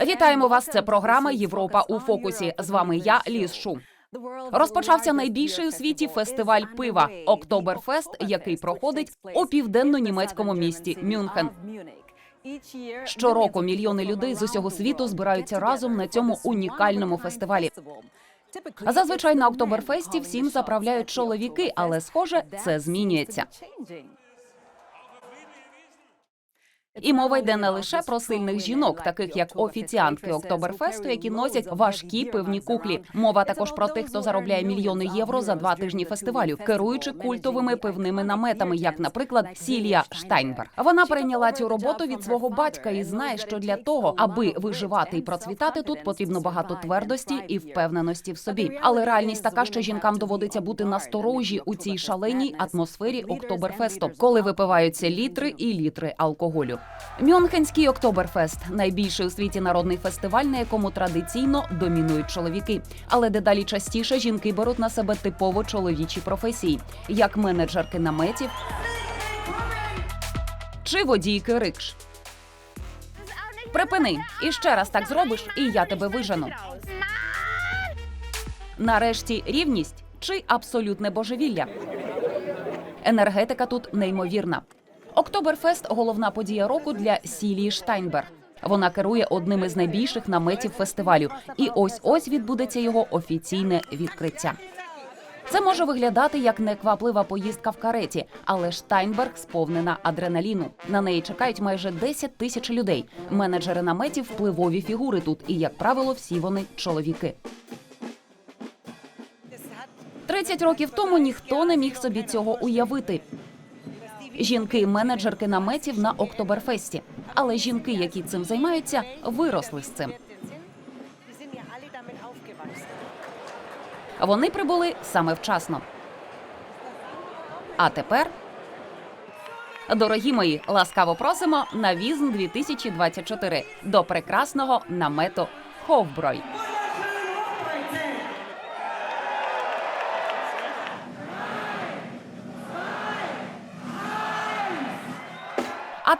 Вітаємо вас. Це програма Європа у фокусі. З вами я Ліз Шу. Розпочався найбільший у світі фестиваль пива Октоберфест, який проходить у південно-німецькому місті Мюнхен. Щороку мільйони людей з усього світу збираються разом на цьому унікальному фестивалі. Зазвичай на Октоберфесті всім заправляють чоловіки, але схоже, це змінюється. І мова йде не лише про сильних жінок, таких як офіціантки Октоберфесту, які носять важкі пивні куклі. Мова також про тих, хто заробляє мільйони євро за два тижні фестивалю, керуючи культовими пивними наметами, як, наприклад, Сілія Штайнберг. Вона прийняла цю роботу від свого батька і знає, що для того, аби виживати і процвітати, тут потрібно багато твердості і впевненості в собі. Але реальність така, що жінкам доводиться бути насторожі у цій шаленій атмосфері Октоберфесту, коли випиваються літри і літри алкоголю. Мюнхенський Октоберфест найбільший у світі народний фестиваль, на якому традиційно домінують чоловіки. Але дедалі частіше жінки беруть на себе типово чоловічі професії, як менеджерки наметів чи водійки рикш. Припини і ще раз так зробиш, і я тебе вижену. Нарешті рівність чи абсолютне божевілля. Енергетика тут неймовірна. Октоберфест головна подія року для Сілії Штайнберг. Вона керує одним із найбільших наметів фестивалю, і ось ось відбудеться його офіційне відкриття. Це може виглядати як некваплива поїздка в кареті, але Штайнберг сповнена адреналіну. На неї чекають майже 10 тисяч людей. Менеджери наметів впливові фігури тут, і як правило, всі вони чоловіки. 30 років тому ніхто не міг собі цього уявити. Жінки-менеджерки наметів на Октоберфесті. Але жінки, які цим займаються, виросли з цим. Вони прибули саме вчасно. А тепер, дорогі мої, ласкаво просимо на Візн 2024 до прекрасного намету Ховброй.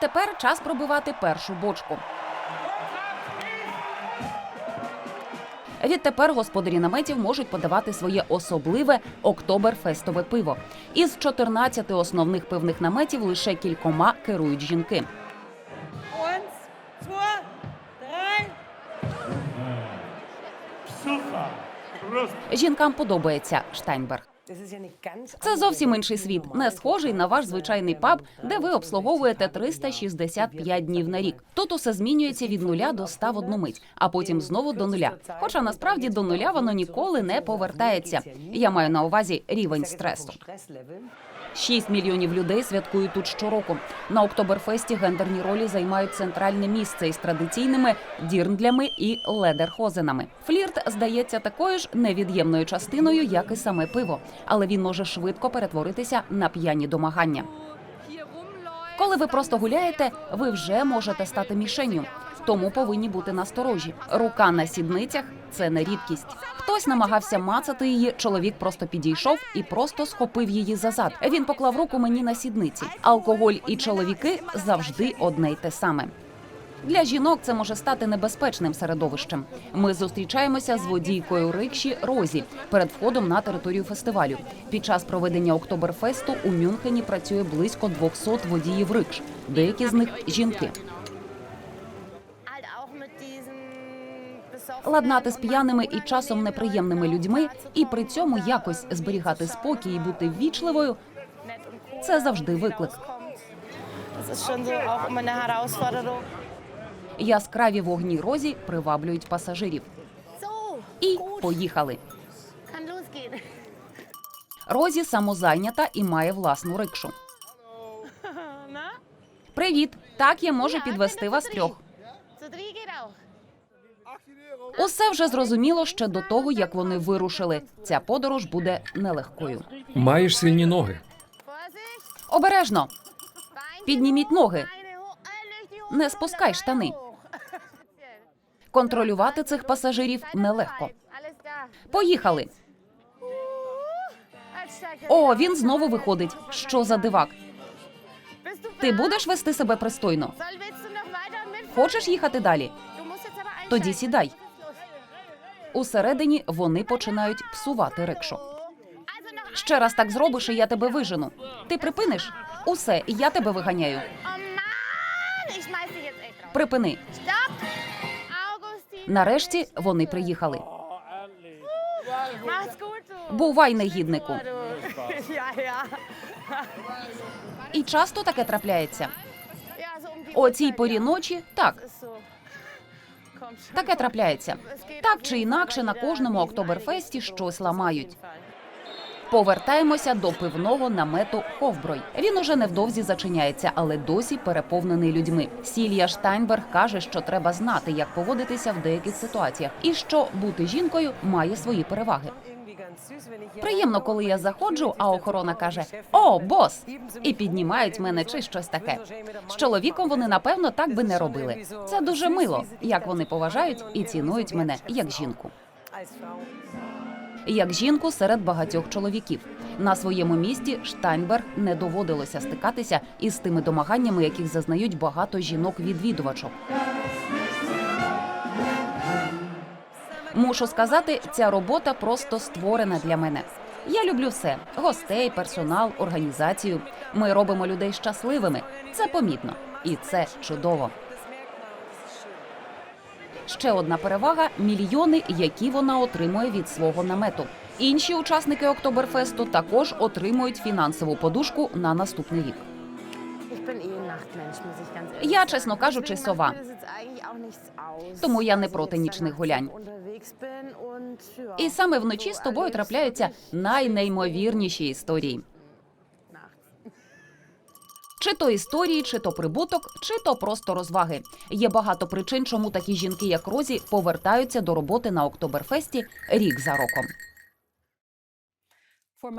Тепер час пробивати першу бочку. Відтепер господарі наметів можуть подавати своє особливе октоберфестове пиво. Із 14 основних пивних наметів лише кількома керують жінки. Жінкам подобається Штайнберг. Це зовсім інший світ, не схожий на ваш звичайний паб, де ви обслуговуєте 365 днів на рік. Тут усе змінюється від нуля до ста в одну мить, а потім знову до нуля. Хоча насправді до нуля воно ніколи не повертається. Я маю на увазі рівень стресу. 6 мільйонів людей святкують тут щороку. На Октоберфесті гендерні ролі займають центральне місце із традиційними дірндлями і ледерхозенами. Флірт здається такою ж невід'ємною частиною, як і саме пиво, але він може швидко перетворитися на п'яні домагання. Коли ви просто гуляєте, ви вже можете стати мішенню. Тому повинні бути насторожі. Рука на сідницях це не рідкість. Хтось намагався мацати її. Чоловік просто підійшов і просто схопив її за зад. Він поклав руку мені на сідниці. Алкоголь і чоловіки завжди одне й те саме. Для жінок це може стати небезпечним середовищем. Ми зустрічаємося з водійкою рикші Розі перед входом на територію фестивалю. Під час проведення Октоберфесту у Мюнхені працює близько 200 водіїв рикш. Деякі з них жінки. Ладнати з п'яними і часом неприємними людьми, і при цьому якось зберігати спокій і бути ввічливою це завжди виклик. Яскраві вогні розі приваблюють пасажирів. І поїхали. Розі самозайнята і має власну рикшу. Привіт! Так я можу підвести вас трьох. Усе вже зрозуміло ще до того, як вони вирушили. Ця подорож буде нелегкою. Маєш сильні ноги. Обережно, підніміть ноги, Не спускай штани. Контролювати цих пасажирів нелегко. Поїхали. О, він знову виходить. Що за дивак? Ти будеш вести себе пристойно? Хочеш їхати далі? Тоді сідай. Усередині вони починають псувати. Also Ще раз так зробиш, і я тебе вижену. Ти припиниш? Усе, я тебе виганяю. Припини. Нарешті вони приїхали. Бувай негіднику. І часто таке трапляється. О цій порі ночі так, таке трапляється. Так чи інакше на кожному октоберфесті щось ламають. Повертаємося до пивного намету Ховброй. Він уже невдовзі зачиняється, але досі переповнений людьми. Сілія Штайнберг каже, що треба знати, як поводитися в деяких ситуаціях, і що бути жінкою має свої переваги. Приємно, коли я заходжу, а охорона каже: О, бос! і піднімають мене чи щось таке. З чоловіком вони напевно так би не робили. Це дуже мило, як вони поважають і цінують мене як жінку. Як жінку серед багатьох чоловіків на своєму місці Штайнберг не доводилося стикатися із тими домаганнями, яких зазнають багато жінок-відвідувачок. Мушу сказати, ця робота просто створена для мене. Я люблю все: гостей, персонал, організацію. Ми робимо людей щасливими. Це помітно, і це чудово. Ще одна перевага мільйони, які вона отримує від свого намету. Інші учасники Октоберфесту також отримують фінансову подушку на наступний рік. Я, чесно кажучи, сова. Тому я не проти нічних гулянь. І саме вночі з тобою трапляються найнеймовірніші історії. Чи то історії, чи то прибуток, чи то просто розваги. Є багато причин, чому такі жінки, як Розі, повертаються до роботи на Октоберфесті рік за роком.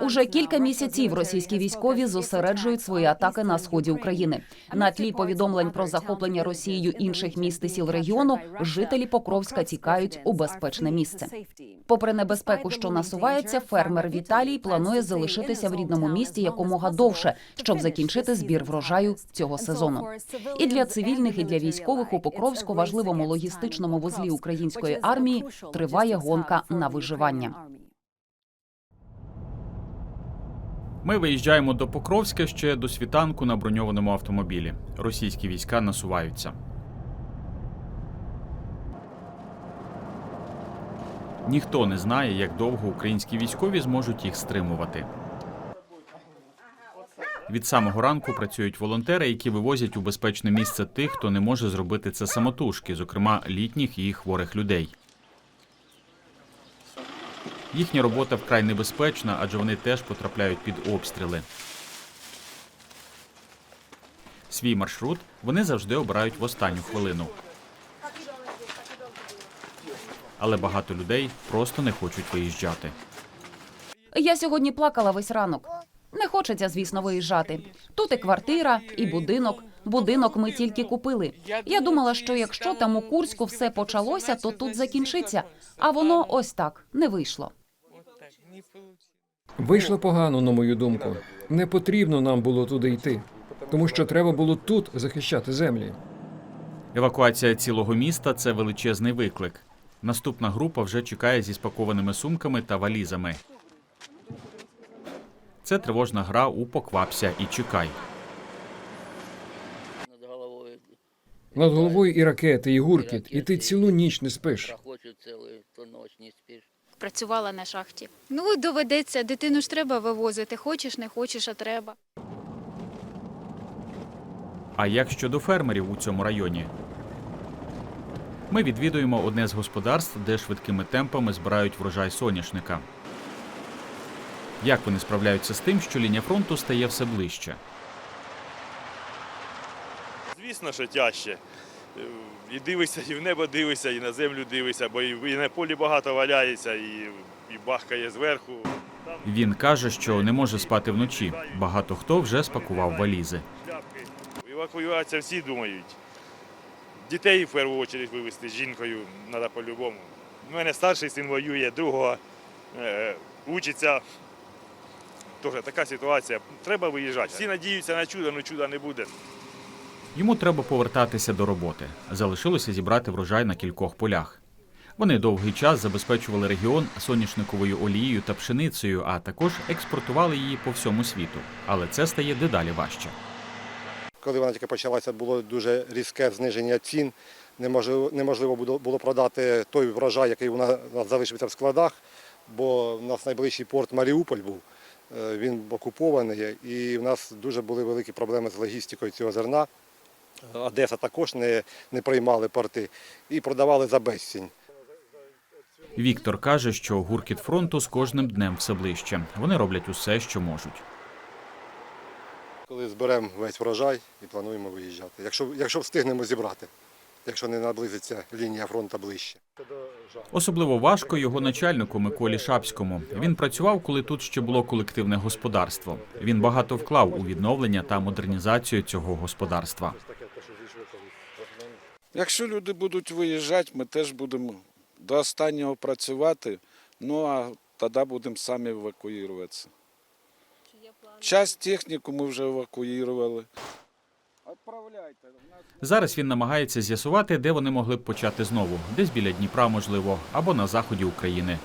Уже кілька місяців російські військові зосереджують свої атаки на сході України. На тлі повідомлень про захоплення Росією інших міст і сіл регіону жителі Покровська тікають у безпечне місце. Попри небезпеку, що насувається, фермер Віталій планує залишитися в рідному місті якомога довше, щоб закінчити збір врожаю цього сезону. І для цивільних, і для військових у Покровську важливому логістичному вузлі української армії триває гонка на виживання. Ми виїжджаємо до Покровська ще до світанку на броньованому автомобілі. Російські війська насуваються. Ніхто не знає, як довго українські військові зможуть їх стримувати. Від самого ранку працюють волонтери, які вивозять у безпечне місце тих, хто не може зробити це самотужки, зокрема літніх і хворих людей. Їхня робота вкрай небезпечна, адже вони теж потрапляють під обстріли. Свій маршрут вони завжди обирають в останню хвилину. Але багато людей просто не хочуть виїжджати. Я сьогодні плакала весь ранок. Не хочеться, звісно, виїжджати. Тут і квартира, і будинок. Будинок ми тільки купили. Я думала, що якщо там у Курську все почалося, то тут закінчиться. А воно ось так не вийшло. Вийшло погано, на мою думку. Не потрібно нам було туди йти, тому що треба було тут захищати землі. Евакуація цілого міста це величезний виклик. Наступна група вже чекає зі спакованими сумками та валізами. Це тривожна гра у поквапся і чекай. над головою Над головою і ракети, і гуркіт, і ти цілу ніч не спиш. прохочуть цілу ніч не спиш. Працювала на шахті. Ну, доведеться, дитину ж треба вивозити. Хочеш, не хочеш, а треба. А як щодо фермерів у цьому районі? Ми відвідуємо одне з господарств, де швидкими темпами збирають врожай соняшника. Як вони справляються з тим, що лінія фронту стає все ближче? Звісно, що тяжче. І дивишся, і в небо дивишся, і на землю дивишся, бо і і на полі багато валяється, і, і бахкає зверху. Він каже, що не може спати вночі. Багато хто вже спакував валізи. Евакуюватися всі думають. Дітей в першу чергу вивезти з жінкою треба по-любому. У мене старший син воює, другого е, учиться. Тож така ситуація. Треба виїжджати. Всі надіються на чудо, але чуда не буде. Йому треба повертатися до роботи. Залишилося зібрати врожай на кількох полях. Вони довгий час забезпечували регіон соняшниковою олією та пшеницею, а також експортували її по всьому світу. Але це стає дедалі важче. Коли вона тільки почалася, було дуже різке зниження цін. Неможливо, було продати той врожай, який у нас залишився в складах, бо в нас найближчий порт Маріуполь був. Е, Він окупований, і в нас дуже були великі проблеми з логістикою цього зерна. Одеса також не, не приймали порти і продавали за безцінь. Віктор каже, що гуркіт фронту з кожним днем все ближче. Вони роблять усе, що можуть. Коли зберемо весь врожай і плануємо виїжджати. Якщо, якщо встигнемо зібрати, якщо не наблизиться лінія фронту ближче. Особливо важко його начальнику Миколі Шапському. Він працював, коли тут ще було колективне господарство. Він багато вклав у відновлення та модернізацію цього господарства. Якщо люди будуть виїжджати, ми теж будемо до останнього працювати, ну а тоді будемо самі евакуюватися. Часть техніку ми вже евакуювали. Зараз він намагається з'ясувати, де вони могли б почати знову, десь біля Дніпра, можливо, або на заході України.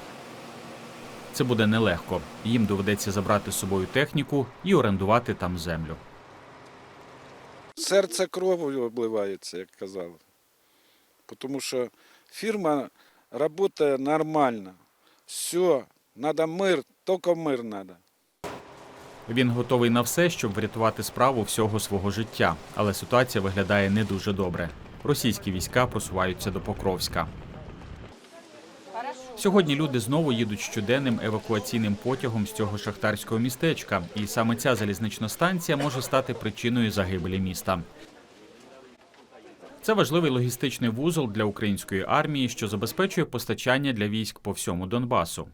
Це буде нелегко. Їм доведеться забрати з собою техніку і орендувати там землю. Серце кров'ю обливається, як казали. Тому що фірма працює нормально. Все, треба мир, тільки мир треба. Він готовий на все, щоб врятувати справу всього свого життя, але ситуація виглядає не дуже добре. Російські війська просуваються до Покровська. Сьогодні люди знову їдуть щоденним евакуаційним потягом з цього шахтарського містечка, і саме ця залізнична станція може стати причиною загибелі міста. Це важливий логістичний вузол для української армії, що забезпечує постачання для військ по всьому Донбасу.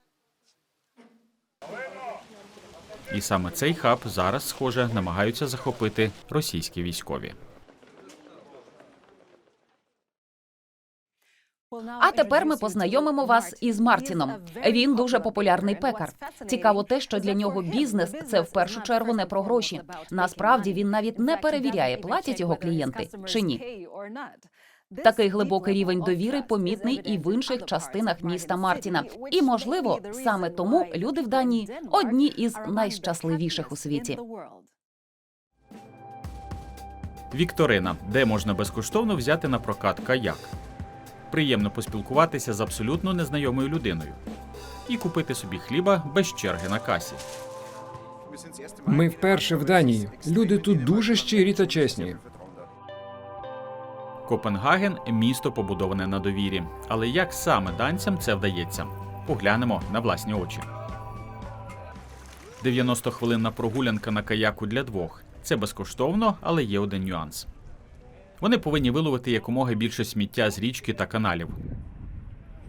І саме цей хаб зараз, схоже, намагаються захопити російські військові. А тепер ми познайомимо вас із Мартіном. Він дуже популярний пекар. Цікаво те, що для нього бізнес це в першу чергу не про гроші. Насправді він навіть не перевіряє, платять його клієнти чи ні. Такий глибокий рівень довіри помітний і в інших частинах міста Мартіна. І можливо, саме тому люди в Данії одні із найщасливіших у світі. Вікторина, де можна безкоштовно взяти на прокат каяк. Приємно поспілкуватися з абсолютно незнайомою людиною і купити собі хліба без черги на касі. Ми вперше в Данії. Люди тут дуже щирі та чесні. Копенгаген місто побудоване на довірі. Але як саме данцям це вдається? Поглянемо на власні очі. 90 хвилинна прогулянка на каяку для двох. Це безкоштовно, але є один нюанс. Вони повинні виловити якомога більше сміття з річки та каналів.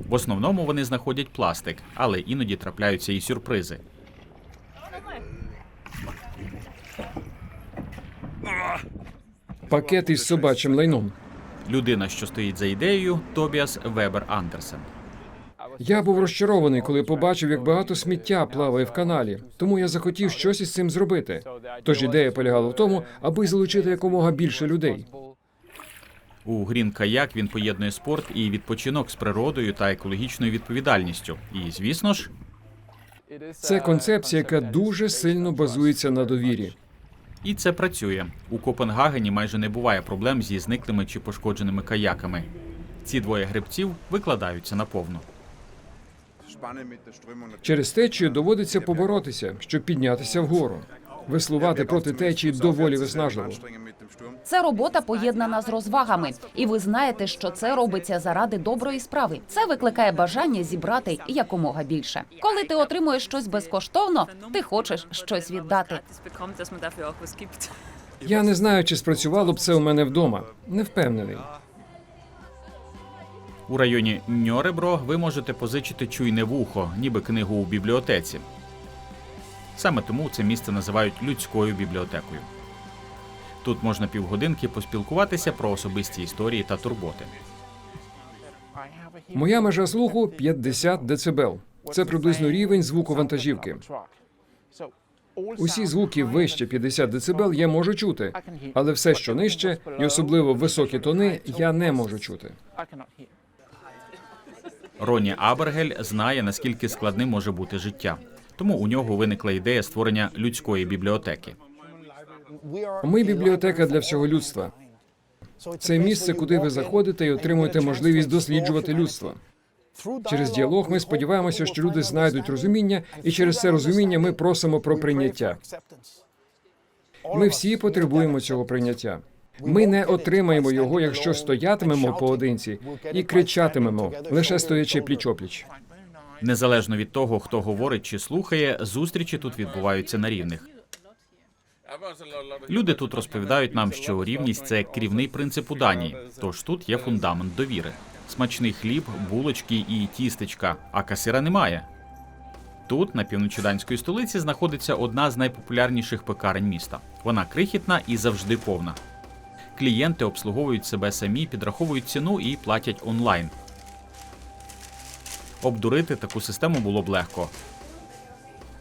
В основному вони знаходять пластик, але іноді трапляються і сюрпризи. Пакет із собачим лайном. Людина, що стоїть за ідеєю, Тобіас Вебер Андерсен. Я був розчарований, коли побачив, як багато сміття плаває в каналі. Тому я захотів щось із цим зробити. Тож ідея полягала в тому, аби залучити якомога більше людей. У Грін Каяк він поєднує спорт і відпочинок з природою та екологічною відповідальністю. І, звісно ж, Це концепція, яка дуже сильно базується на довірі. і це працює. У Копенгагені майже не буває проблем зі зниклими чи пошкодженими каяками. Ці двоє гребців викладаються наповну. Через течію доводиться поборотися, щоб піднятися вгору. Веслувати проти течії доволі виснажливо. Це робота поєднана з розвагами, і ви знаєте, що це робиться заради доброї справи. Це викликає бажання зібрати якомога більше. Коли ти отримуєш щось безкоштовно, ти хочеш щось віддати. Я не знаю, чи спрацювало б це у мене вдома. Не впевнений. У районі Ньоребро ви можете позичити чуйне вухо, ніби книгу у бібліотеці. Саме тому це місце називають людською бібліотекою. Тут можна півгодинки поспілкуватися про особисті історії та турботи. Моя межа слуху 50 дБ. Це приблизно рівень звуку вантажівки. Усі звуки вище 50 дБ я можу чути, але все, що нижче, і особливо високі тони, я не можу чути. Роні Абергель знає, наскільки складним може бути життя. Тому у нього виникла ідея створення людської бібліотеки. Ми бібліотека для всього людства. Це місце, куди ви заходите і отримуєте можливість досліджувати людство. Через діалог ми сподіваємося, що люди знайдуть розуміння, і через це розуміння ми просимо про прийняття. Ми всі потребуємо цього прийняття. Ми не отримаємо його, якщо стоятимемо поодинці і кричатимемо, лише стоячи пліч-опліч. Незалежно від того, хто говорить чи слухає, зустрічі тут відбуваються на рівних. Люди тут розповідають нам, що рівність це керівний принцип у Данії. Тож тут є фундамент довіри. Смачний хліб, булочки і тістечка, а касира немає. Тут, на півночі данської столиці, знаходиться одна з найпопулярніших пекарень міста. Вона крихітна і завжди повна. Клієнти обслуговують себе самі, підраховують ціну і платять онлайн. Обдурити таку систему було б легко.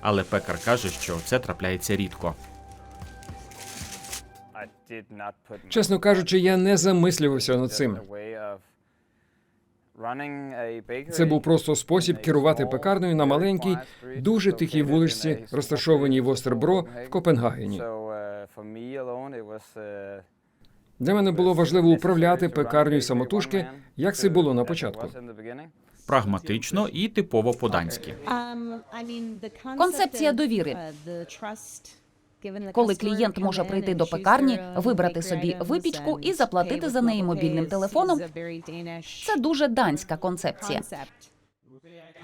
Але пекар каже, що це трапляється рідко. Чесно кажучи, я не замислювався над цим. Це був просто спосіб керувати пекарнею на маленькій, дуже тихій вуличці, розташованій в Остербро в Копенгагені. Для мене було важливо управляти пекарнею самотужки, як це було на початку. Прагматично і типово по-данськи. Концепція довіри. Коли клієнт може прийти до пекарні, вибрати собі випічку і заплатити за неї мобільним телефоном, це дуже данська концепція.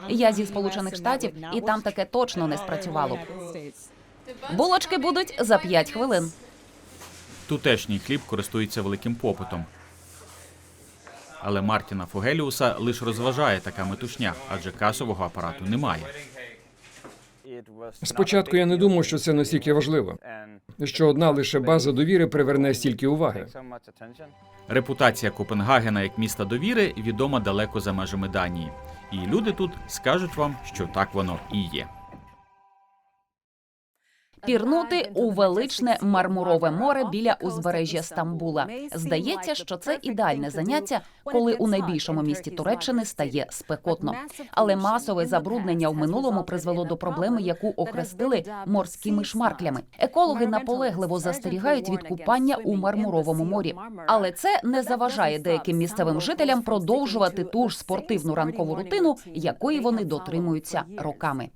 Я зі сполучених штатів, і там таке точно не спрацювало. б. Булочки будуть за 5 хвилин. Тутешній хліб користується великим попитом. Але Мартіна Фогеліуса лише розважає така метушня, адже касового апарату немає. Спочатку я не думав, що це настільки важливо, що одна лише база довіри приверне стільки уваги. Репутація Копенгагена як міста довіри відома далеко за межами Данії. І люди тут скажуть вам, що так воно і є. Пірнути у величне мармурове море біля узбережжя Стамбула. Здається, що це ідеальне заняття, коли у найбільшому місті Туреччини стає спекотно. Але масове забруднення в минулому призвело до проблеми, яку охрестили морськими шмарклями. Екологи наполегливо застерігають від купання у мармуровому морі. Але це не заважає деяким місцевим жителям продовжувати ту ж спортивну ранкову рутину, якої вони дотримуються роками.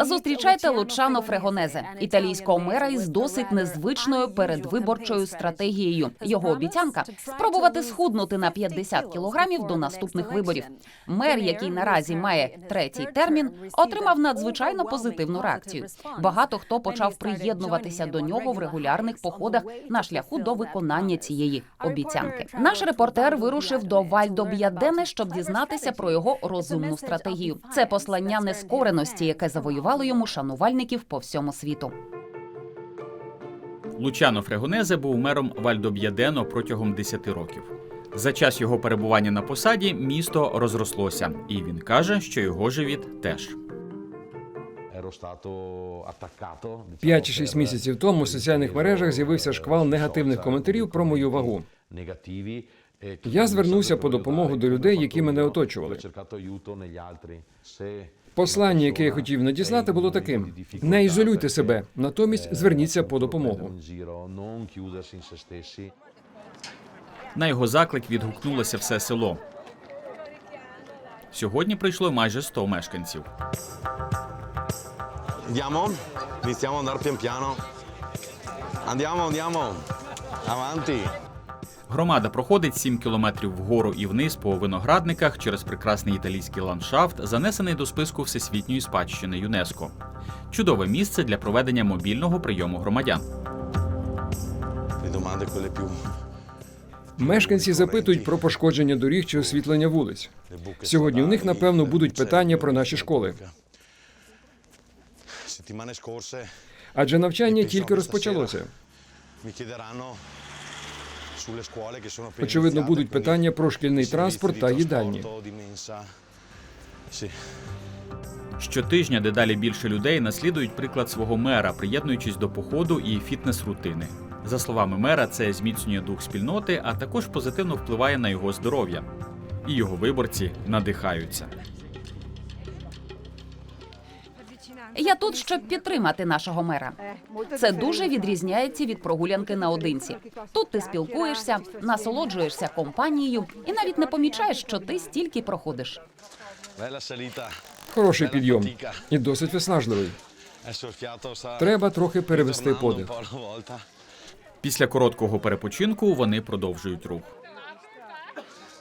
Зустрічайте Лучано Фрегонезе, італійського мера із досить незвичною передвиборчою стратегією. Його обіцянка спробувати схуднути на 50 кілограмів до наступних виборів. Мер, який наразі має третій термін, отримав надзвичайно позитивну реакцію. Багато хто почав приєднуватися до нього в регулярних походах на шляху до виконання цієї обіцянки. Наш репортер вирушив до Вальдоб'ядене, щоб дізнатися про його розумну стратегію. Це послання нескореності, яке завоювало йому шанувальників по всьому світу. Лучано Фрегонезе був мером Вальдоб'ядено протягом 10 років. За час його перебування на посаді місто розрослося, і він каже, що його живіт теж. П'ять чи шість місяців тому в соціальних мережах з'явився шквал негативних коментарів про мою вагу. Я звернувся по допомогу до людей, які мене оточували. Послання, яке я хотів надіслати, було таким: не ізолюйте себе, натомість зверніться по допомогу. На його заклик відгукнулося все село. Сьогодні прийшло майже 100 мешканців. Andiamo? Iniziamo ad andare pian piano. Andiamo, andiamo. Avanti. Громада проходить 7 кілометрів вгору і вниз по виноградниках через прекрасний італійський ландшафт, занесений до списку всесвітньої спадщини ЮНЕСКО. Чудове місце для проведення мобільного прийому громадян. Мешканці запитують про пошкодження доріг чи освітлення вулиць. Сьогодні у них напевно будуть питання про наші школи, адже навчання тільки розпочалося. Очевидно, будуть питання про шкільний транспорт та їдальні. Щотижня дедалі більше людей наслідують приклад свого мера, приєднуючись до походу і фітнес-рутини. За словами мера, це зміцнює дух спільноти, а також позитивно впливає на його здоров'я. І його виборці надихаються. Я тут, щоб підтримати нашого мера. Це дуже відрізняється від прогулянки наодинці. Тут ти спілкуєшся, насолоджуєшся компанією і навіть не помічаєш, що ти стільки проходиш. Хороший підйом і досить виснажливий. Треба трохи перевести подих. Після короткого перепочинку вони продовжують рух.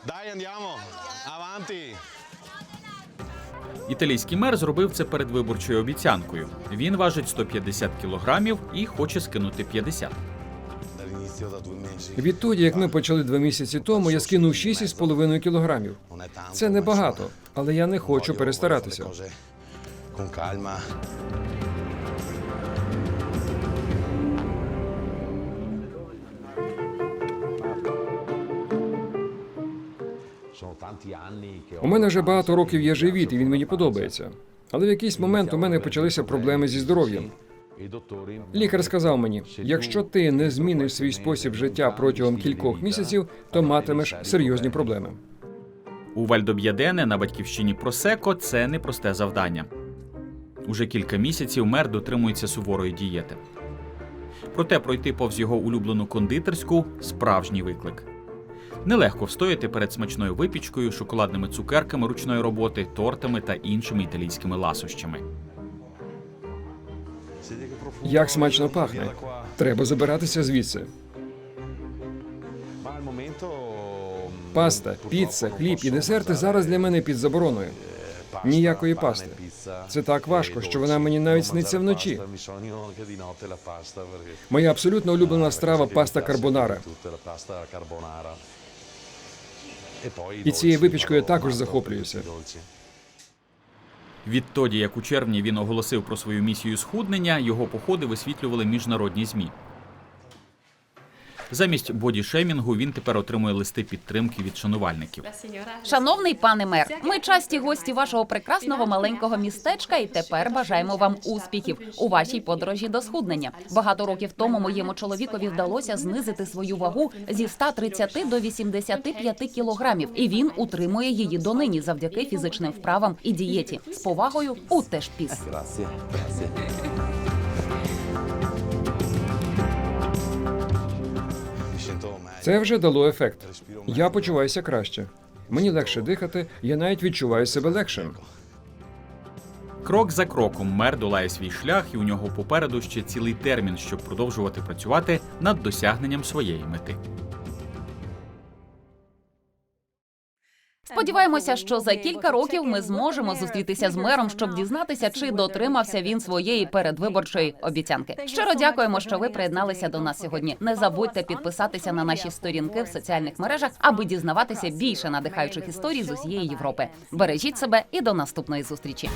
Dai, andiamo. Avanti. Італійський мер зробив це перед виборчою обіцянкою. Він важить 150 кілограмів і хоче скинути 50. Dall'inizio da due mesi. Відтоді, як ми почали два місяці тому, я скинув 6,5 кілограмів. Це небагато, але я не хочу перестаратися. У мене вже багато років є живіт, і він мені подобається. Але в якийсь момент у мене почалися проблеми зі здоров'ям. Лікар сказав мені: якщо ти не зміниш свій спосіб життя протягом кількох місяців, то матимеш серйозні проблеми. У Вальдоб'ядене на батьківщині Просеко це непросте завдання. Уже кілька місяців мер дотримується суворої дієти. Проте пройти повз його улюблену кондитерську справжній виклик. Нелегко встояти перед смачною випічкою, шоколадними цукерками ручної роботи, тортами та іншими італійськими ласощами. Як смачно пахне. Треба забиратися звідси. Паста, піца, хліб і десерти зараз для мене під забороною. Ніякої пасти. Це так важко, що вона мені навіть сниться вночі. Моя абсолютно улюблена страва паста карбонара. І цією випічкою також захоплююся. Відтоді, як у червні він оголосив про свою місію схуднення, його походи висвітлювали міжнародні ЗМІ. Замість бодішемінгу він тепер отримує листи підтримки від шанувальників. Шановний пане мер, ми часті гості вашого прекрасного маленького містечка, і тепер бажаємо вам успіхів у вашій подорожі до схуднення. Багато років тому моєму чоловікові вдалося знизити свою вагу зі 130 до 85 кілограмів, і він утримує її донині завдяки фізичним вправам і дієті. З повагою у Тешпіс. Grazie, Це вже дало ефект. Я почуваюся краще. Мені легше дихати, я навіть відчуваю себе легшим. Крок за кроком мер долає свій шлях, і у нього попереду ще цілий термін, щоб продовжувати працювати над досягненням своєї мети. Сподіваємося, що за кілька років ми зможемо зустрітися з мером, щоб дізнатися, чи дотримався він своєї передвиборчої обіцянки. Щиро дякуємо, що ви приєдналися до нас сьогодні. Не забудьте підписатися на наші сторінки в соціальних мережах, аби дізнаватися більше надихаючих історій з усієї Європи. Бережіть себе і до наступної зустрічі.